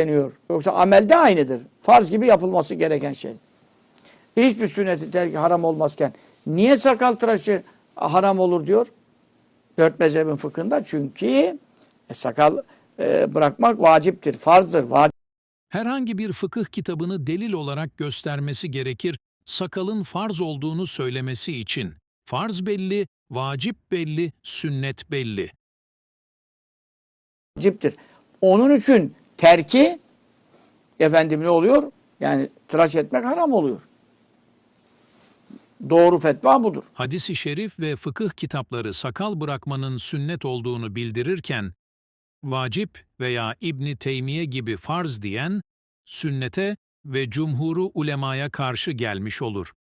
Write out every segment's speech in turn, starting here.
deniyor. Yoksa amelde aynıdır. Farz gibi yapılması gereken şey. Hiçbir sünneti terki haram olmazken niye sakal tıraşı haram olur diyor? Dört mezhebin fıkhında. Çünkü e, sakal e, bırakmak vaciptir, farzdır. Vacip Herhangi bir fıkıh kitabını delil olarak göstermesi gerekir, sakalın farz olduğunu söylemesi için. Farz belli, vacip belli, sünnet belli. vaciptir. Onun için terki efendim ne oluyor? Yani tıraş etmek haram oluyor. Doğru fetva budur. Hadis-i şerif ve fıkıh kitapları sakal bırakmanın sünnet olduğunu bildirirken, vacip veya İbni Teymiye gibi farz diyen, sünnete ve cumhuru ulemaya karşı gelmiş olur.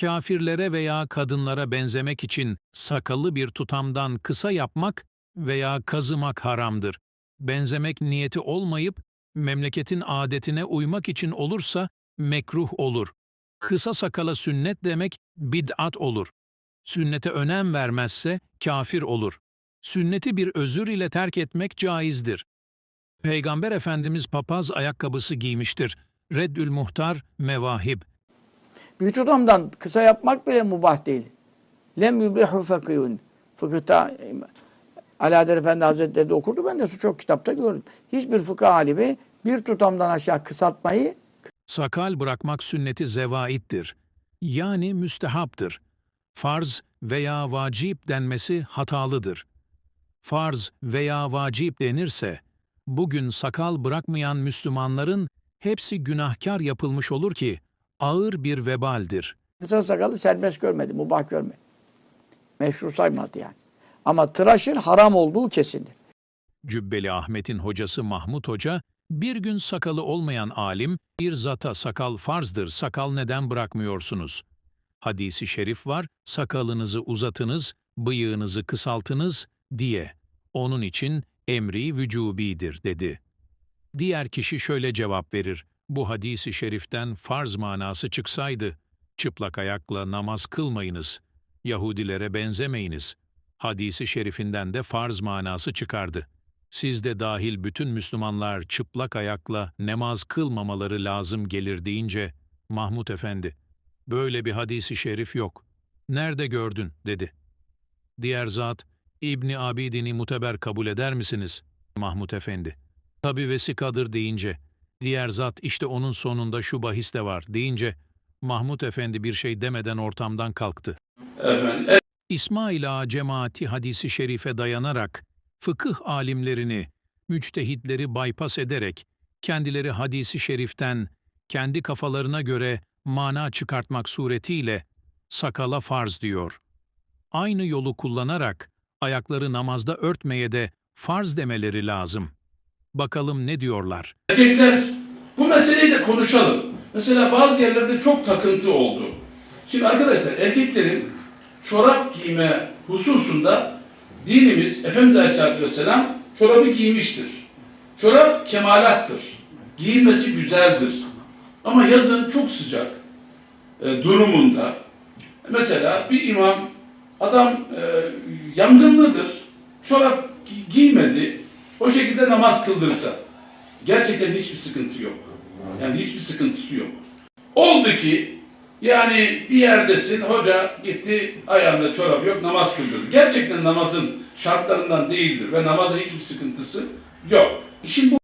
Kafirlere veya kadınlara benzemek için sakalı bir tutamdan kısa yapmak veya kazımak haramdır. Benzemek niyeti olmayıp, memleketin adetine uymak için olursa mekruh olur. Kısa sakala sünnet demek bid'at olur. Sünnete önem vermezse kafir olur. Sünneti bir özür ile terk etmek caizdir. Peygamber Efendimiz papaz ayakkabısı giymiştir. Reddül Muhtar Mevahib. Tutamdan kısa yapmak bile mubah değil. Lem yubihu fakihun. Fıkıhta Alaeddin Efendi Hazretleri de okurdu. Ben de çok kitapta gördüm. Hiçbir fıkıh alimi bir tutamdan aşağı kısaltmayı Sakal bırakmak sünneti zevaittir. Yani müstehaptır. Farz veya vacip denmesi hatalıdır. Farz veya vacip denirse, bugün sakal bırakmayan Müslümanların hepsi günahkar yapılmış olur ki, ağır bir vebaldir. kısa sakalı serbest görmedi, mubah görmedi. Meşru saymadı yani. Ama tıraşın haram olduğu kesindir. Cübbeli Ahmet'in hocası Mahmut Hoca, bir gün sakalı olmayan alim, bir zata sakal farzdır, sakal neden bırakmıyorsunuz? Hadisi şerif var, sakalınızı uzatınız, bıyığınızı kısaltınız diye. Onun için emri vücubidir dedi. Diğer kişi şöyle cevap verir, bu hadisi şeriften farz manası çıksaydı, çıplak ayakla namaz kılmayınız, Yahudilere benzemeyiniz. Hadisi şerifinden de farz manası çıkardı. Siz de dahil bütün Müslümanlar çıplak ayakla namaz kılmamaları lazım gelir deyince, Mahmud Efendi, böyle bir hadisi şerif yok. Nerede gördün, dedi. Diğer zat, İbni Abidin'i muteber kabul eder misiniz? Mahmud Efendi. Tabi vesikadır deyince, diğer zat işte onun sonunda şu bahis de var deyince, Mahmud Efendi bir şey demeden ortamdan kalktı. Efendim, İsmail Ağa cemaati hadisi şerife dayanarak fıkıh alimlerini, müçtehitleri bypass ederek kendileri hadisi şeriften kendi kafalarına göre mana çıkartmak suretiyle sakala farz diyor. Aynı yolu kullanarak ayakları namazda örtmeye de farz demeleri lazım. Bakalım ne diyorlar? erkekler bu meseleyi de konuşalım. Mesela bazı yerlerde çok takıntı oldu. Şimdi arkadaşlar erkeklerin çorap giyme hususunda dinimiz Efendimiz Aleyhisselatü Vesselam çorabı giymiştir. Çorap kemalattır. Giyilmesi güzeldir. Ama yazın çok sıcak e, durumunda mesela bir imam adam e, yangınlıdır. Çorap gi- giymedi. O şekilde namaz kıldırsa gerçekten hiçbir sıkıntı yok. Yani hiçbir sıkıntısı yok. Oldu ki yani bir yerdesin hoca gitti ayağında çorap yok namaz kıldırdı. Gerçekten namazın şartlarından değildir ve namaza hiçbir sıkıntısı yok. İşin bu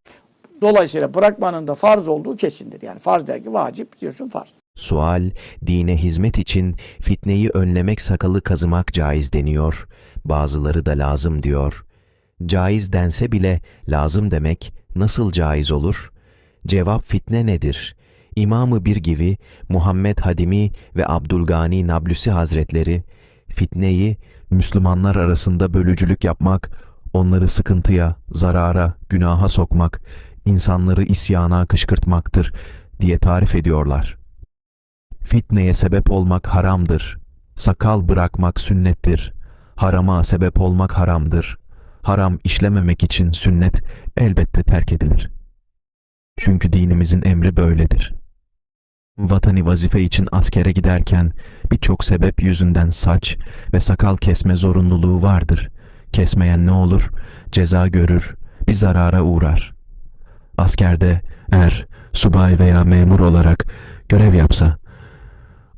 Dolayısıyla bırakmanın da farz olduğu kesindir. Yani farz der ki vacip diyorsun farz. Sual, dine hizmet için fitneyi önlemek sakalı kazımak caiz deniyor. Bazıları da lazım diyor. Caiz dense bile lazım demek nasıl caiz olur? Cevap fitne nedir? İmamı bir gibi Muhammed Hadimi ve Abdülgani Nablusi Hazretleri fitneyi Müslümanlar arasında bölücülük yapmak, onları sıkıntıya, zarara, günaha sokmak, insanları isyana kışkırtmaktır diye tarif ediyorlar. Fitneye sebep olmak haramdır. Sakal bırakmak sünnettir. Harama sebep olmak haramdır. Haram işlememek için sünnet elbette terk edilir. Çünkü dinimizin emri böyledir. Vatani vazife için askere giderken birçok sebep yüzünden saç ve sakal kesme zorunluluğu vardır. Kesmeyen ne olur? Ceza görür, bir zarara uğrar. askerde er, subay veya memur olarak görev yapsa,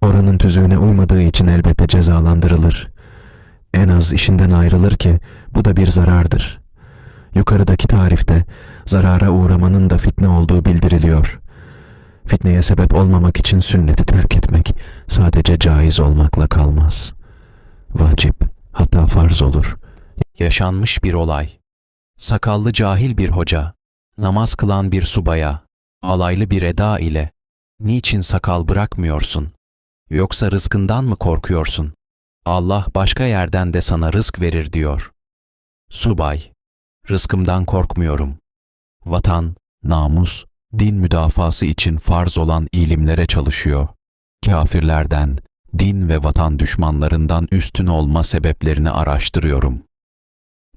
oranın tüzüğüne uymadığı için elbette cezalandırılır. En az işinden ayrılır ki bu da bir zarardır. Yukarıdaki tarifte zarara uğramanın da fitne olduğu bildiriliyor. Fitneye sebep olmamak için sünneti terk etmek sadece caiz olmakla kalmaz. Vacip, hatta farz olur. Yaşanmış bir olay. Sakallı cahil bir hoca, namaz kılan bir subaya, alaylı bir eda ile, niçin sakal bırakmıyorsun? Yoksa rızkından mı korkuyorsun? Allah başka yerden de sana rızk verir diyor. Subay, rızkımdan korkmuyorum. Vatan, namus, din müdafası için farz olan ilimlere çalışıyor. Kafirlerden, din ve vatan düşmanlarından üstün olma sebeplerini araştırıyorum.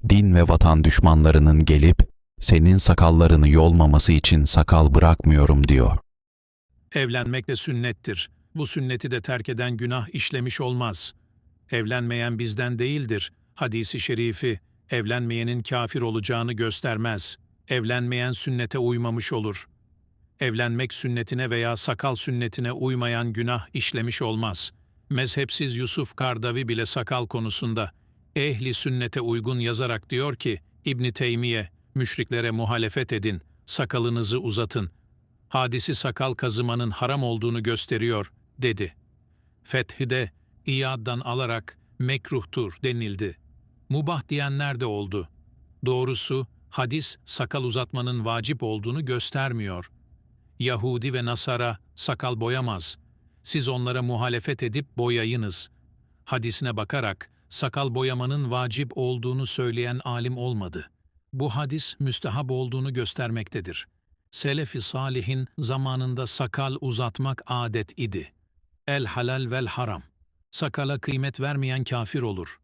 Din ve vatan düşmanlarının gelip senin sakallarını yolmaması için sakal bırakmıyorum diyor. Evlenmek de sünnettir. Bu sünneti de terk eden günah işlemiş olmaz. Evlenmeyen bizden değildir. Hadisi şerifi, evlenmeyenin kafir olacağını göstermez. Evlenmeyen sünnete uymamış olur. Evlenmek sünnetine veya sakal sünnetine uymayan günah işlemiş olmaz. Mezhepsiz Yusuf Kardavi bile sakal konusunda ehli sünnete uygun yazarak diyor ki, İbni Teymiye, müşriklere muhalefet edin, sakalınızı uzatın. Hadisi sakal kazımanın haram olduğunu gösteriyor, dedi. Fethide, İyad'dan alarak mekruhtur denildi. Mubah diyenler de oldu. Doğrusu, hadis sakal uzatmanın vacip olduğunu göstermiyor. Yahudi ve Nasara sakal boyamaz. Siz onlara muhalefet edip boyayınız. Hadisine bakarak sakal boyamanın vacip olduğunu söyleyen alim olmadı. Bu hadis müstehap olduğunu göstermektedir. Selefi salihin zamanında sakal uzatmak adet idi. El halal vel haram. Sakala kıymet vermeyen kafir olur.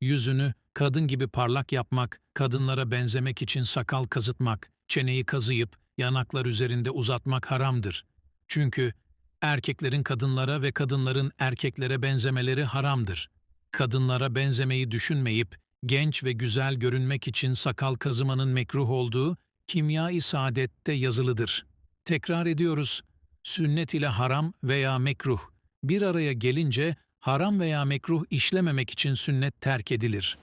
Yüzünü kadın gibi parlak yapmak, kadınlara benzemek için sakal kazıtmak, çeneyi kazıyıp yanaklar üzerinde uzatmak haramdır. Çünkü erkeklerin kadınlara ve kadınların erkeklere benzemeleri haramdır. Kadınlara benzemeyi düşünmeyip genç ve güzel görünmek için sakal kazımanın mekruh olduğu Kimya-i Saadet'te yazılıdır. Tekrar ediyoruz. Sünnet ile haram veya mekruh bir araya gelince haram veya mekruh işlememek için sünnet terk edilir.